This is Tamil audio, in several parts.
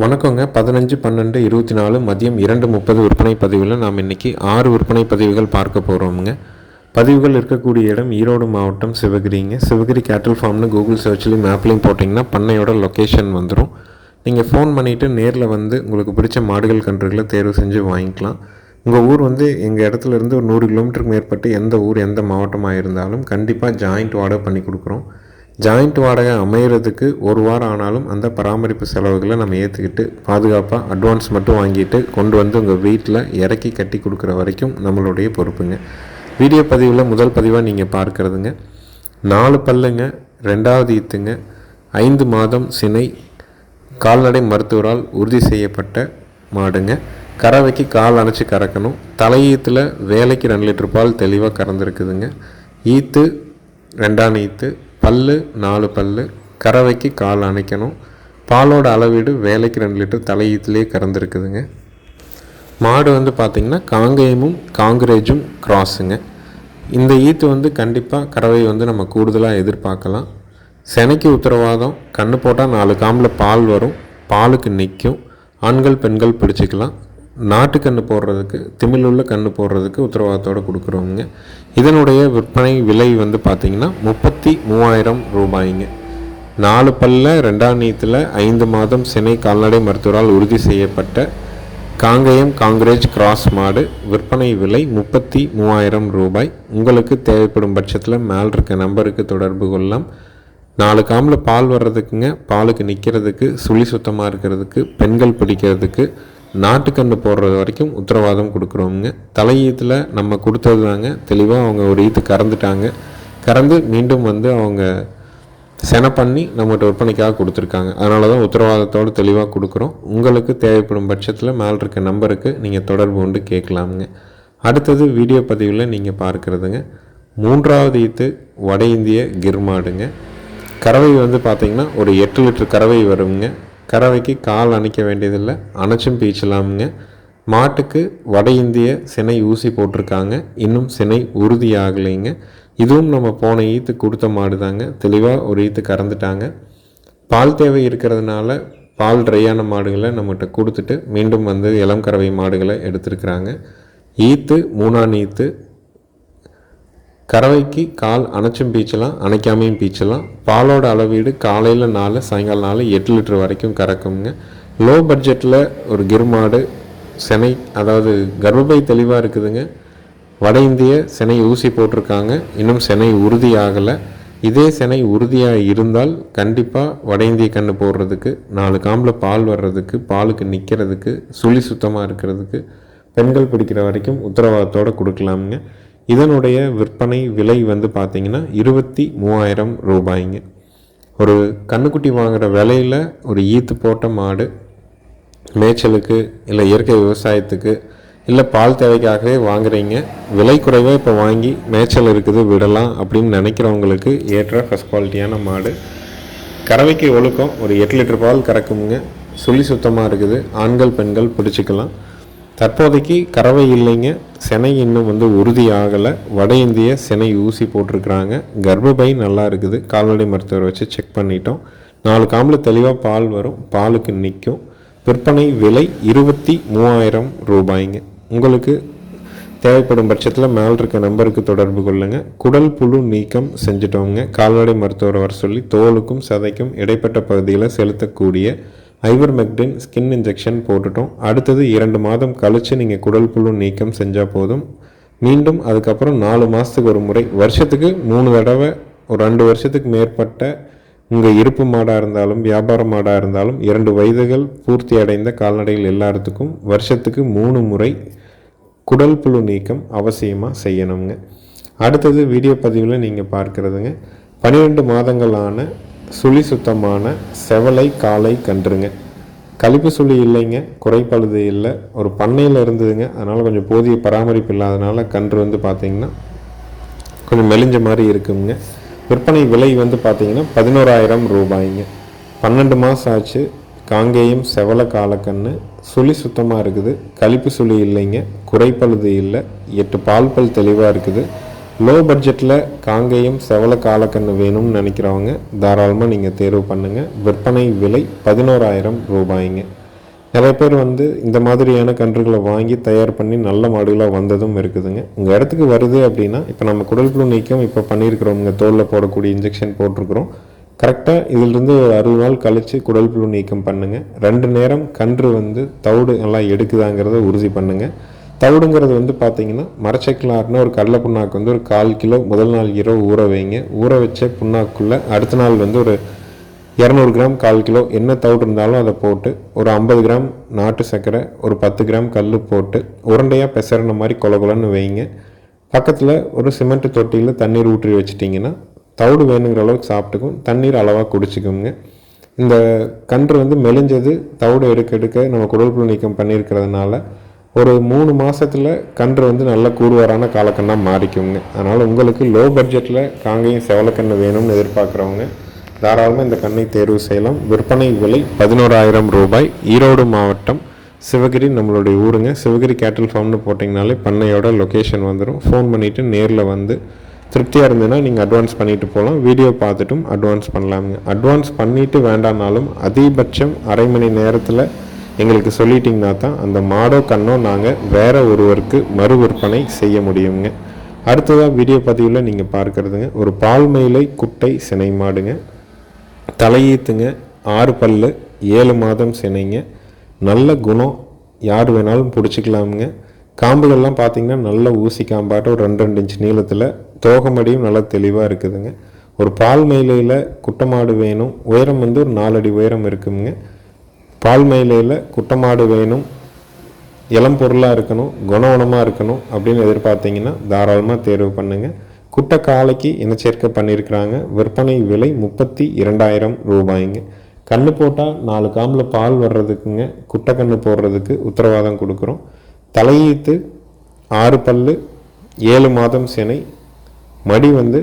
வணக்கங்க. பதினஞ்சு பன்னெண்டு இருபத்தி நாலு மதியம் இரண்டு முப்பது விற்பனை பதிவில் நாம் இன்றைக்கி ஆறு விற்பனை பதிவுகள் பார்க்க போகிறோமுங்க பதிவுகள் இருக்கக்கூடிய இடம் ஈரோடு மாவட்டம் சிவகிரிங்க. சிவகிரி கேட்டல் ஃபார்ம்னு கூகுள் சர்ச்லேயும் மேப்லேயும் போட்டிங்கன்னா பண்ணையோட லொக்கேஷன் வந்துடும் நீங்கள் ஃபோன் பண்ணிவிட்டு நேரில் வந்து உங்களுக்கு பிடிச்ச மாடுகள் கன்றுகளை தேர்வு செஞ்சு வாங்கிக்கலாம். உங்கள் ஊர் வந்து எங்கள் இடத்துல இருந்து ஒரு நூறு கிலோமீட்டருக்கு மேற்பட்டு எந்த ஊர் எந்த மாவட்டமாக இருந்தாலும் கண்டிப்பாக ஜாயிண்ட் ஆர்டர் பண்ணி கொடுக்குறோம். ஜாயிண்ட் வாடகை அமையிறதுக்கு ஒரு வாரம் ஆனாலும் அந்த பராமரிப்பு செலவுகளை நம்ம ஏற்றுக்கிட்டு பாதுகாப்பாக அட்வான்ஸ் மட்டும் வாங்கிட்டு கொண்டு வந்து உங்கள் வீட்டில் இறக்கி கட்டி கொடுக்குற வரைக்கும் நம்மளுடைய பொறுப்புங்க. வீடியோ பதிவில் முதல் பதிவாக நீங்கள் பார்க்குறதுங்க. நாலு பல்லுங்க ரெண்டாவது ஈத்துங்க ஐந்து மாதம் சினை கால்நடை மருத்துவரால் உறுதி செய்யப்பட்ட மாடுங்க. கறவைக்கு கால் அணைச்சி கறக்கணும். தலையீத்தில் வேலைக்கு ரெண்டு லிட்டர் பால் தெளிவாக கறந்துருக்குதுங்க. ஈத்து ரெண்டாம் ஈத்து பல்லு நாலு பல்லு கறவைக்கு கால் அணைக்கணும். பாலோட அளவீடு வேலைக்கு ரெண்டு லிட்டர் தலையீத்துலேயே கறந்துருக்குதுங்க. மாடு வந்து பார்த்திங்கன்னா காங்கேயமும் காங்கிரேஜும் கிராஸுங்க. இந்த ஈத்து வந்து கண்டிப்பாக கறவை வந்து நம்ம கூடுதலாக எதிர்பார்க்கலாம். செனைக்கு உத்தரவாதம் கண்ணு போட்டால் நாலு காம்பில் பால் வரும் பாலுக்கு நிற்கும் ஆண்கள் பெண்கள் பிடிச்சிக்கலாம். நாட்டு கன்று போடுறதுக்கு திமிழுள்ள கன்று போடுறதுக்கு உத்தரவாதத்தோடு கொடுக்குறோங்க இதனுடைய விற்பனை விலை வந்து பார்த்திங்கன்னா முப்பத்தி மூவாயிரம் ரூபாய்ங்க. நாலு பல்ல ரெண்டாம் நீத்தில் ஐந்து மாதம் சினை கால்நடை மருத்துவரால் உறுதி செய்யப்பட்ட காங்கேயம் காங்கிரேஜ் கிராஸ் மாடு. விற்பனை விலை முப்பத்தி மூவாயிரம் ரூபாய். உங்களுக்கு தேவைப்படும் பட்சத்தில் மேல் இருக்க நம்பருக்கு தொடர்பு கொள்ளலாம். நாலு காமில் பால் வர்றதுக்குங்க. பாலுக்கு நிற்கிறதுக்கு சுழி சுத்தமாக இருக்கிறதுக்கு பெண்கள் பிடிக்கிறதுக்கு நாட்டுக்கன்று போடுறது வரைக்கும் உத்தரவாதம் கொடுக்குறோமுங்க தலையீத்தில் நம்ம கொடுத்தது தாங்க. தெளிவாக அவங்க ஒரு ஈத்து கறந்துட்டாங்க. கறந்து மீண்டும் வந்து அவங்க செனை பண்ணி நம்மகிட்ட விற்பனைக்காக கொடுத்துருக்காங்க. அதனால தான் உத்தரவாதத்தோடு தெளிவாக கொடுக்குறோம். உங்களுக்கு தேவைப்படும் பட்சத்தில் மேல் இருக்க நம்பருக்கு நீங்கள் தொடர்பு கொண்டு கேட்கலாமுங்க. அடுத்தது வீடியோ பதிவில் நீங்கள் பார்க்குறதுங்க. மூன்றாவது ஈத்து வட இந்திய கிர்மாடுங்க. கறவை வந்து பார்த்திங்கன்னா ஒரு எட்டு லிட்டர் கறவை வருங்க. கறவைக்கு கால் அணைக்க வேண்டியதில்லை. அணைச்சும் பீச்சலாமுங்க. மாட்டுக்கு வட இந்திய சினை ஊசி போட்டிருக்காங்க. இன்னும் சினை உறுதியாகலைங்க. இதுவும் நம்ம போன ஈத்து கொடுத்த மாடு தாங்க தெளிவாக ஒரு ஈத்து கறந்துட்டாங்க. பால் தேவை இருக்கிறதுனால பால் ட்ரையான மாடுகளை நம்மகிட்ட கொடுத்துட்டு மீண்டும் வந்து இளம் கறவை மாடுகளை எடுத்திருக்கிறாங்க. ஈத்து மூணாம் ஈத்து கறவைக்கு கால் அணைச்சும் பீச்சலாம் அணைக்காமையும் பீச்சலாம் பாலோட அளவீடு காலையில் நாலு சாயங்காலம் நாலு எட்டு லிட்டர் வரைக்கும் கறக்குங்க லோ பட்ஜெட்டில் ஒரு கிருமாடு செனை அதாவது கர்ப்பப்பை தெளிவாக இருக்குதுங்க. வட இந்திய செனை ஊசி போட்டிருக்காங்க. இன்னும் செனை உறுதியாகலை. இதே செனை உறுதியாக இருந்தால் கண்டிப்பாக வட இந்திய கன்று போடுறதுக்கு நாலு காம்பில் பால் வர்றதுக்கு பாலுக்கு நிற்கிறதுக்கு சுழி சுத்தமாக இருக்கிறதுக்கு பெண்கள் பிடிக்கிற வரைக்கும் உத்தரவாதத்தோடு கொடுக்கலாமுங்க. இதனுடைய விற்பனை விலை வந்து பார்த்திங்கன்னா இருபத்தி மூவாயிரம் ரூபாய்ங்க. ஒரு கண்ணுக்குட்டி வாங்குகிற விலையில் ஒரு ஈத்து போட்ட மாடு மேய்ச்சலுக்கு இல்லை இயற்கை விவசாயத்துக்கு இல்லை பால் தேவைக்காகவே வாங்குறீங்க விலை குறைவாக இப்போ வாங்கி மேய்ச்சல் இருக்குது விடலாம் அப்படின்னு நினைக்கிறவங்களுக்கு ஏற்ற ஃபஸ்ட் குவாலிட்டியான மாடு. கறவைக்கு ஒழுக்கம் ஒரு எட்டு லிட்டர் பால் கறக்குமுங்க சுழி சுத்தமாக இருக்குது. ஆண்கள் பெண்கள் பிடிச்சிக்கலாம். தற்போதைக்கு கறவை இல்லைங்க. செனை இன்னும் வந்து உறுதி ஆகலை வட இந்திய செனை ஊசி போட்டிருக்கிறாங்க. கர்ப்பப்பை நல்லா இருக்குது. கால்நடை மருத்துவர் வச்சு செக் பண்ணிட்டோம். நாலு காம்பில் தெளிவாக பால் வரும். பாலுக்கு நிற்கும் விற்பனை விலை இருபத்தி மூவாயிரம் ரூபாய்ங்க. உங்களுக்கு தேவைப்படும் பட்சத்தில் மேல் இருக்க நம்பருக்கு தொடர்பு கொள்ளுங்கள் குடல் புழு நீக்கம் செஞ்சுட்டோங்க. கால்நடை மருத்துவரை வர சொல்லி தோலுக்கும் சதைக்கும் இடைப்பட்ட பகுதியில் செலுத்தக்கூடிய ஐவர்மெக்டின் ஸ்கின் இன்ஜெக்ஷன் போட்டுட்டோம். அடுத்தது இரண்டு மாதம் கழித்து நீங்கள் குடல் புழு நீக்கம் செஞ்சால் போதும். மீண்டும் அதுக்கப்புறம் நாலு மாதத்துக்கு ஒரு முறை வருஷத்துக்கு மூணு தடவை ஒரு ரெண்டு வருஷத்துக்கு மேற்பட்ட உங்கள் இருப்பு மாடாக இருந்தாலும் வியாபார மாடாக இருந்தாலும் இரண்டு வயதுகள் பூர்த்தி அடைந்த கால்நடைகள் எல்லாத்துக்கும் வருஷத்துக்கு மூணு முறை குடல் புழு நீக்கம் அவசியமாக செய்யணுங்க. அடுத்தது வீடியோ பதிவில் நீங்கள் பார்க்குறதுங்க. பன்னிரெண்டு மாதங்களான சுழி சுத்தமான செவலை காலை கன்றுங்க. கழிப்பு சுழி இல்லைங்க குறைப்பழுது இல்லை. ஒரு பண்ணையில் இருந்ததுங்க அதனால் கொஞ்சம் போதிய பராமரிப்பு இல்லாதனால கன்று வந்து பார்த்திங்கன்னா கொஞ்சம் மெலிஞ்ச மாதிரி இருக்குங்க. விற்பனை விலை வந்து பார்த்திங்கன்னா பதினோராயிரம் ரூபாய்ங்க. பன்னெண்டு மாதம் ஆச்சு காங்கேயம் செவல காலக்கன்று சுழி சுத்தமாக இருக்குது கழிப்பு சுழி இல்லைங்க குறைப்பழுது இல்லை. எட்டு பால் பல் தெளிவாக இருக்குது. லோ பட்ஜெட்டில் காங்கேயம் செவல காலக்கண்ணு வேணும்னு நினைக்கிறவங்க தாராளமாக நீங்கள் தேர்வு பண்ணுங்கள் விற்பனை விலை பதினோராயிரம் ரூபாய்ங்க. நிறைய பேர் வந்து இந்த மாதிரியான கன்றுகளை வாங்கி தயார் பண்ணி நல்ல மாடுகளாக வந்ததும் இருக்குதுங்க. உங்கள் இடத்துக்கு வருது அப்படின்னா இப்போ நம்ம குடல் புழு நீக்கம் இப்போ பண்ணியிருக்கிறோங்க தோலில் போடக்கூடிய இன்ஜெக்ஷன் போட்டிருக்கிறோம். கரெக்டாக இதிலிருந்து ஒரு அறுபது நாள் கழித்து குடல் புழு நீக்கம் பண்ணுங்கள் ரெண்டு நேரம் கன்று வந்து தவிடு நல்லா எடுக்குதாங்கிறத உறுதி பண்ணுங்கள் தவிடுங்கிறது வந்து பார்த்தீங்கன்னா மரச்செக்கில் ஒரு கடலை புண்ணாக்கு வந்து ஒரு கால் கிலோ முதல் நாள் இரவு ஊற வைங்க. ஊற வச்ச புண்ணாக்குள்ளே அடுத்த நாள் வந்து ஒரு இரநூறு கிராம் கால் கிலோ என்ன தவிடு இருந்தாலும் அதை போட்டு ஒரு ஐம்பது கிராம் நாட்டு சர்க்கரை ஒரு பத்து கிராம் கல் போட்டு உருண்டையாக பெசரின மாதிரி கொல கொலன்னு வைங்க. பக்கத்தில் ஒரு சிமெண்ட் தொட்டியில் தண்ணீர் ஊற்றி வச்சிட்டிங்கன்னா தவிடு வேணுங்கிற அளவுக்கு சாப்பிட்டுக்கும் தண்ணீர் அளவாக குடிச்சிக்குங்க. இந்த கன்று வந்து மெலிஞ்சது தவிடு எடுக்க எடுக்க நம்ம குடல் நீக்கம் பண்ணியிருக்கிறதுனால ஒரு மூணு மாதத்தில் கன்று வந்து நல்ல கூடுவாரான காலக்கண்ணாக மாறிக்குங்க. அதனால் உங்களுக்கு லோ பட்ஜெட்டில் காங்கையும் செவலக்கன்று வேணும்னு எதிர்பார்க்குறவங்க தாராளமாக இந்த கண்ணை தேர்வு செய்யலாம். விற்பனை விலை பதினோராயிரம் ரூபாய். ஈரோடு மாவட்டம் சிவகிரி நம்மளுடைய ஊருங்க. சிவகிரி கேட்டில் ஃபார்ம்னு போட்டிங்கனாலே பண்ணையோட லொக்கேஷன் வந்துடும் ஃபோன் பண்ணிவிட்டு நேரில் வந்து திருப்தியாக இருந்ததுன்னா நீங்கள் அட்வான்ஸ் பண்ணிவிட்டு போகலாம் வீடியோ பார்த்துட்டும் அட்வான்ஸ் பண்ணலாமுங்க. அட்வான்ஸ் பண்ணிவிட்டு வேண்டானாலும் அதிகபட்சம் அரை மணி நேரத்தில் எங்களுக்கு சொல்லிட்டிங்கன்னா தான் அந்த மாடோ கண்ணோ நாங்கள் வேறு ஒருவருக்கு மறு விற்பனை செய்ய முடியுங்க. அடுத்ததாக வீடியோ பதிவில் நீங்கள் பார்க்குறதுங்க ஒரு பால் மயிலை குட்டை சினை மாடுங்க தலையீத்துங்க ஆறு பல்லு ஏழு மாதம் சினைங்க நல்ல குணம் யார் வேணாலும் பிடிச்சிக்கலாமுங்க. காம்புகள்லாம் பார்த்தீங்கன்னா நல்ல ஊசி காம்பாட்ட ஒரு ரெண்டு ரெண்டு இன்ச் நீளத்தில் தோகமடியும் நல்லா தெளிவாக இருக்குதுங்க. ஒரு பால் மயிலையில் குட்டமாடு வேணும் உயரம் வந்து ஒரு நாலடி உயரம் இருக்குங்க பால் மயிலையில் குட்டமாடு வேணும் இளம் பொருளாக இருக்கணும் குணவனமாக இருக்கணும் அப்படின்னு எதிர்பார்த்தீங்கன்னா தாராளமாக தேர்வு பண்ணுங்கள் குட்டை காலைக்கு இனச்சேர்க்கை பண்ணியிருக்கிறாங்க. விற்பனை விலை முப்பத்தி இரண்டாயிரம் ரூபாய்ங்க. கன்று போட்டால் நாலு காம்பில் பால் வர்றதுக்குங்க. குட்டை கன்று போடுறதுக்கு உத்தரவாதம் கொடுக்குறோம். தலையீத்து ஆறு பல்லு ஏழு மாதம் சினை. மடி வந்து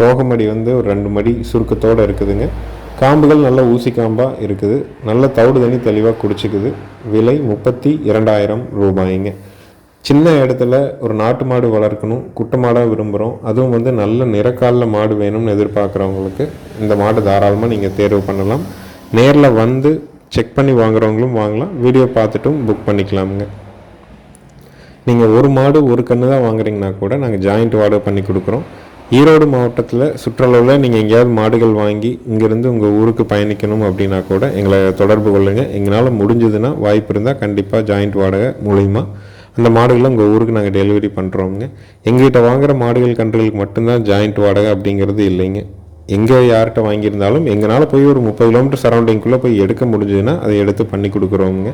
தோகமடி வந்து ஒரு ரெண்டு மடி சுருக்கத்தோடு இருக்குதுங்க. காம்புகள் நல்ல ஊசி காம்பாக இருக்குது. நல்ல தவிடு தண்ணி தெளிவாக குடிச்சிக்குது. விலை முப்பத்தி இரண்டாயிரம் ரூபாய்ங்க. சின்ன இடத்துல ஒரு நாட்டு மாடு வளர்க்கணும் குட்டை மாடாக விரும்புகிறோம் அதுவும் வந்து நல்ல நிறக்காலில் மாடு வேணும்னு எதிர்பார்க்குறவங்களுக்கு இந்த மாடு தாராளமாக நீங்கள் தேர்வு பண்ணலாம். நேரில் வந்து செக் பண்ணி வாங்குறவங்களும் வாங்கலாம். வீடியோ பார்த்துட்டும் புக் பண்ணிக்கலாமுங்க. நீங்கள் ஒரு மாடு ஒரு கன்று தான் வாங்குறீங்கன்னா கூட நாங்கள் ஜாயிண்ட் வாடகை பண்ணி கொடுக்குறோம். ஈரோடு மாவட்டத்தில் சுற்றளவில் நீங்கள் எங்கேயாவது மாடுகள் வாங்கி இங்கேருந்து உங்கள் ஊருக்கு பயணிக்கணும் அப்படின்னா கூட எங்களை தொடர்பு கொள்ளுங்கள் எங்களால் முடிஞ்சதுன்னா வாய்ப்பு இருந்தால் கண்டிப்பாக ஜாயிண்ட் வாடகை மூலிமா அந்த மாடுகளை உங்கள் ஊருக்கு நாங்கள் டெலிவரி பண்ணுறோங்க எங்ககிட்ட வாங்குகிற மாடுகள் கன்றுகளுக்கு மட்டும்தான் ஜாயிண்ட் வாடகை அப்படிங்கிறது இல்லைங்க. எங்கே யார்கிட்ட வாங்கியிருந்தாலும் எங்களால் போய் ஒரு முப்பது கிலோமீட்டர் சரௌண்டிங்குள்ளே போய் எடுக்க முடிஞ்சதுன்னா அதை எடுத்து பண்ணி கொடுக்குறோங்க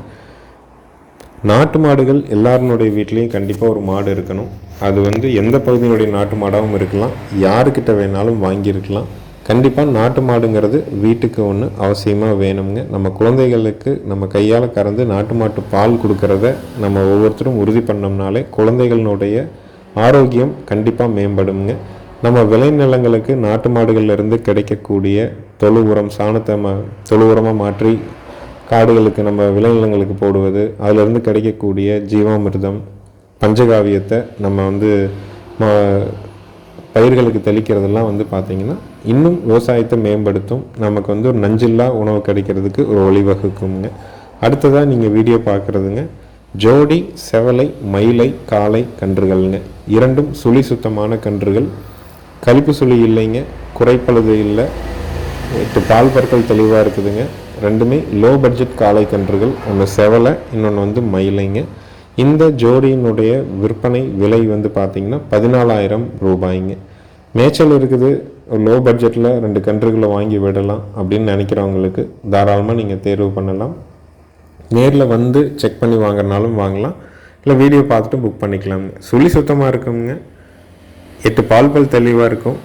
நாட்டு மாடுகள் எல்லாருனுடைய வீட்லேயும் கண்டிப்பாக ஒரு மாடு இருக்கணும். அது வந்து எந்த பகுதியினுடைய நாட்டு மாடாகவும் இருக்கலாம் யாருக்கிட்ட வேணாலும் வாங்கியிருக்கலாம். கண்டிப்பாக நாட்டு மாடுங்கிறது வீட்டுக்கு ஒன்று அவசியமாக வேணுங்க நம்ம குழந்தைகளுக்கு நம்ம கையால் கறந்து நாட்டு மாட்டு பால் கொடுக்கறத நம்ம ஒவ்வொருத்தரும் உறுதி பண்ணோம்னாலே குழந்தைகளினுடைய ஆரோக்கியம் கண்டிப்பாக மேம்படுங்க நம்ம விளைநிலங்களுக்கு நாட்டு மாடுகள்லேருந்து கிடைக்கக்கூடிய தொழு உரம் சாணத்தை ம தொழு உரமாக மாற்றி காடுகளுக்கு நம்ம விளைநிலங்களுக்கு போடுவது அதிலிருந்து கிடைக்கக்கூடிய ஜீவாமிர்தம் பஞ்சகாவியத்தை நம்ம வந்து பயிர்களுக்கு தெளிக்கிறதெல்லாம் வந்து பார்த்திங்கன்னா இன்னும் விவசாயத்தை மேம்படுத்தும். நமக்கு வந்து ஒரு நஞ்சில்லா உணவு கிடைக்கிறதுக்கு ஒரு வழிவகுக்குங்க அடுத்ததாக நீங்கள் வீடியோ பார்க்குறதுங்க ஜோடி செவலை மயிலை காலை கன்றுகள்ங்க. இரண்டும் சுழி சுத்தமான கன்றுகள். கழிப்பு சுழி இல்லைங்க. குறைப்பழுது இல்லை. பால் பற்கள் தெளிவாக இருக்குதுங்க. ரெண்டுமே லோ பட்ஜெட் காளை கன்றுகள் ஒன்று செவலை இன்னொன்று வந்து மயிலைங்க. இந்த ஜோடியினுடைய விற்பனை விலை வந்து பார்த்திங்கன்னா பதினாலாயிரம் ரூபாய்ங்க. மேய்ச்சல் இருக்குது லோ பட்ஜெட்டில் ரெண்டு கன்றுகளை வாங்கி விடலாம் அப்படின்னு நினைக்கிறவங்களுக்கு தாராளமாக நீங்கள் தேர்வு பண்ணலாம். நேரில் வந்து செக் பண்ணி வாங்குறனாலும் வாங்கலாம். இல்லை வீடியோ பார்த்துட்டு புக் பண்ணிக்கலாங்க சுழி சுத்தமாக இருக்குங்க. எட்டு பால் பல் தெளிவாக இருக்கும்.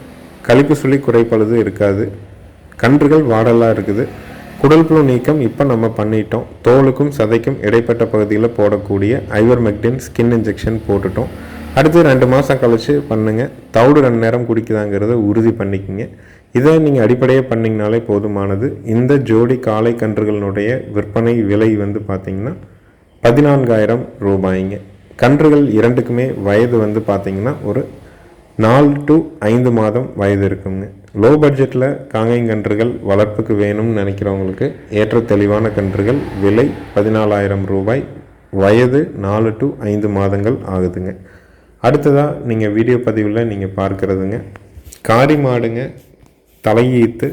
கழிப்பு சுழி குறைப்பழுது இருக்காது. கன்றுகள் வாடலாக இருக்குது. குடல் புழு நீக்கம் இப்போ நம்ம பண்ணிட்டோம். தோலுக்கும் சதைக்கும் இடைப்பட்ட பகுதியில் போடக்கூடிய ஐவர் மெக்டின் ஸ்கின் இன்ஜெக்ஷன் போட்டுட்டோம். அடுத்து ரெண்டு மாதம் கழித்து பண்ணுங்கள் தவிடு ரெண்டு நேரம் குடிக்குதாங்கிறத உறுதி பண்ணிக்கிங்க. இதை நீங்கள் அடிப்படையாக பண்ணிங்கனாலே போதுமானது. இந்த ஜோடி காளை கன்றுகளினுடைய விற்பனை விலை வந்து பார்த்திங்கன்னா பதினான்காயிரம் ரூபாய்ங்க. கன்றுகள் இரண்டுக்குமே வயது வந்து பார்த்திங்கன்னா ஒரு நாலு டு ஐந்து மாதம் வயது இருக்குங்க. லோ பட்ஜெட்டில் காங்கைங்கன்றுகள் வளர்ப்புக்கு வேணும்னு நினைக்கிறவங்களுக்கு ஏற்ற தெளிவான கன்றுகள் விலை பதினாலாயிரம் ரூபாய் வயது நாலு டு ஐந்து மாதங்கள் ஆகுதுங்க. அடுத்ததாக நீங்கள் வீடியோ பதிவில் நீங்கள் பார்க்குறதுங்க. காரி மாடுங்க தலையீத்து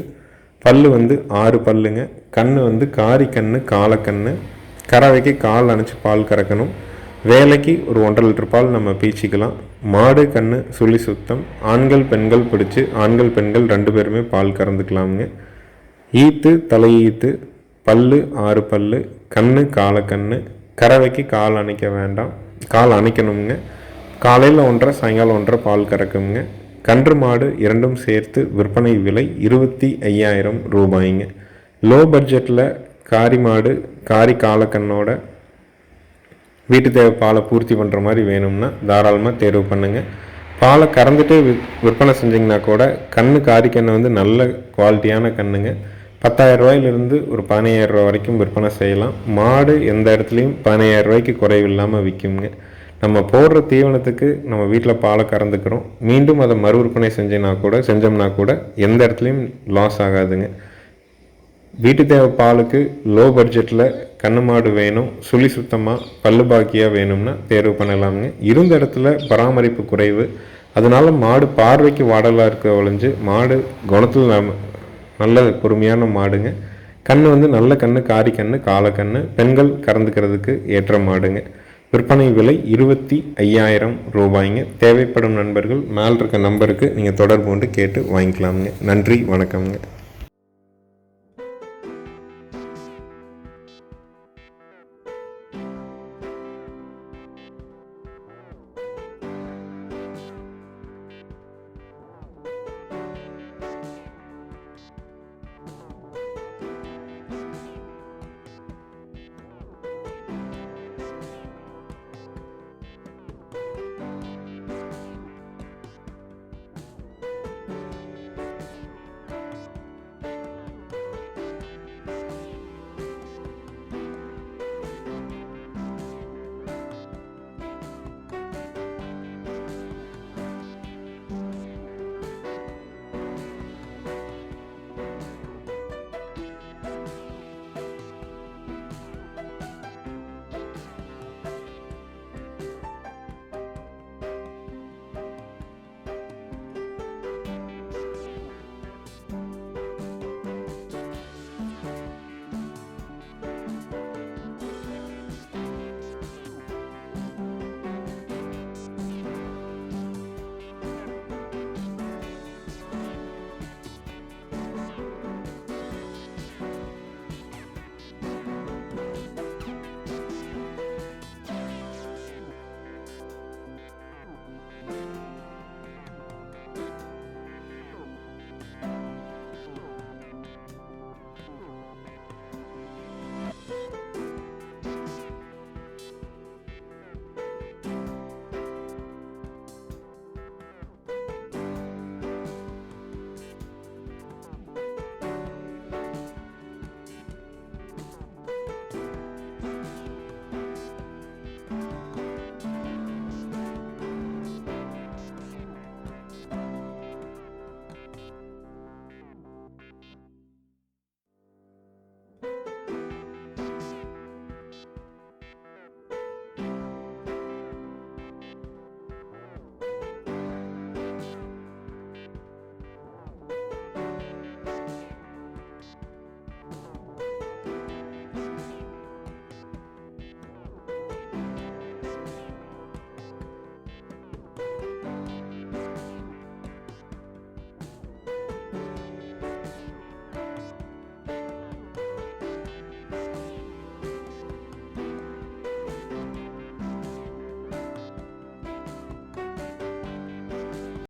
பல்லு வந்து ஆறு பல்லுங்க. கண் வந்து காரி கண் காலக்கண் கறவைக்கு கால் அணைச்சி பால் கறக்கணும். வேலைக்கு ஒரு ஒன்றரை லிட்டர் பால் நம்ம பீச்சிக்கலாம். மாடு கண்ணு சுழி சுத்தம் ஆண்கள் பெண்கள் பிடிச்சி ஆண்கள் பெண்கள் ரெண்டு பேருமே பால் கறந்துக்கலாமுங்க. ஈத்து தலையீத்து பல்லு ஆறு பல்லு கண்ணு காலக்கண்ணு கறவைக்கு கால் அணைக்க வேண்டாம். கால் அணைக்கணுங்க காலையில் ஒன்றரை சாயங்காலம் ஒன்றரை பால் கறக்குங்க. கன்று மாடு இரண்டும் சேர்த்து விற்பனை விலை இருபத்தி ஐயாயிரம் ரூபாய்ங்க. லோ பட்ஜெட்டில் காரி மாடு காரி காலக்கண்ணோட வீட்டு தேவை பாலை பூர்த்தி பண்ணுற மாதிரி வேணும்னா தாராளமாக தேர்வு பண்ணுங்கள் பாலை கறந்துட்டு விற்பனை செஞ்சிங்கன்னா கூட கண்ணு காரிக்கண்ணை வந்து நல்ல குவாலிட்டியான கண்ணுங்க. பத்தாயிரம் ரூபாயிலிருந்து ஒரு பதினையாயிரம் ரூபா வரைக்கும் விற்பனை செய்யலாம். மாடு எந்த இடத்துலையும் பதினையாயிரம் ரூபாய்க்கு குறைவில்லாமல் விற்குங்க நம்ம போடுற தீவனத்துக்கு நம்ம வீட்டில் பாலை கறந்துக்கிறோம். மீண்டும் அதை மறு விற்பனை செஞ்சோன்னா கூட செஞ்சோம்னா கூட எந்த இடத்துலையும் லாஸ் ஆகாதுங்க. வீட்டு தேவை பாலுக்கு லோ பட்ஜெட்டில் கண்ணு மாடு வேணும் சுழி சுத்தமாக பல்லு பாக்கியாக வேணும்னா தேர்வு பண்ணலாமுங்க இருந்த இடத்துல பராமரிப்பு குறைவு. அதனால் மாடு பார்வைக்கு வாடலாக இருக்க ஒழிஞ்சு மாடு குணத்தில் நல்ல பொறுமையான மாடுங்க. கண் வந்து நல்ல கண்ணு காரி கண்ணு காலக்கண்ணு பெண்கள் கறந்துக்கிறதுக்கு ஏற்ற மாடுங்க. விற்பனை விலை இருபத்தி ஐயாயிரம் ரூபாய்ங்க. தேவைப்படும் நண்பர்கள் மேல் இருக்க நம்பருக்கு நீங்கள் தொடர்பு கொண்டு கேட்டு வாங்கிக்கலாமுங்க. நன்றி வணக்கம்ங்க.